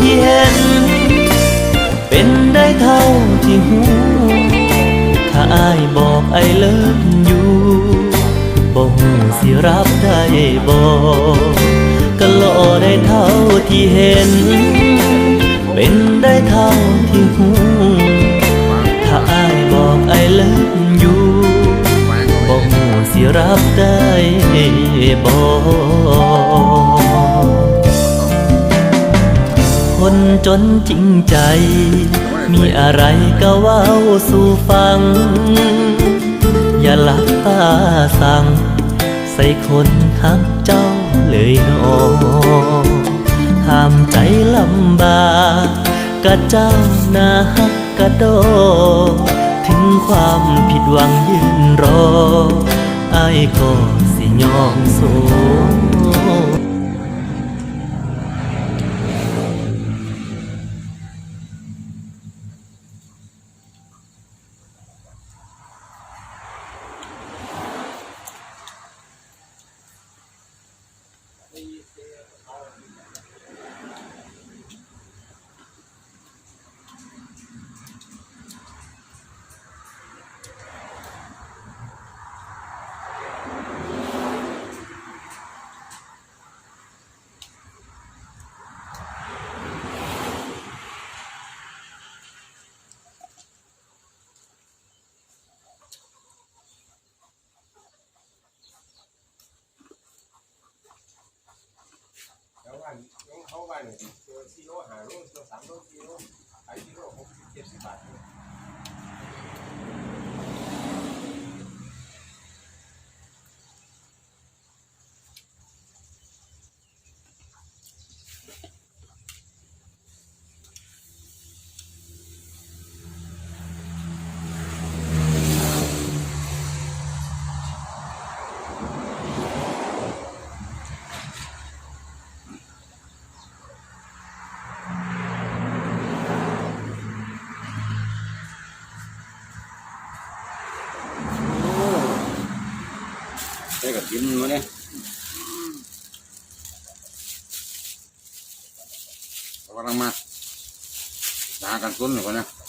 ที่เห็น เป็นได้เท่าที่หู ถ้าอายบอกไอเลิฟอยู่บ่หูสิรับได้บ่ก็รอได้เท่าที่เห็น เป็นได้เท่าที่หูถ้าอายบอกไอเลิฟอยู่บ่หูสิรับได้บ่ คนจนจริงใจ มีอะไรก็เว้าสู่ฟัง อย่าหลับตาสั่ง ใส่คนหักเจ้าเลยนอห้ามใจลำบากกะเจ้านาฮักกะโด ถึงความผิดหวังยืนรอไอ้ายก็สิยอมสู้ันยังเขาวันตัวซีโร่หาโลตัวสามโลซีโร่ขายซีโร่หก ใส่กับกินมาเนี่ยกำลังมาหากันต้นอยู่คนนะเ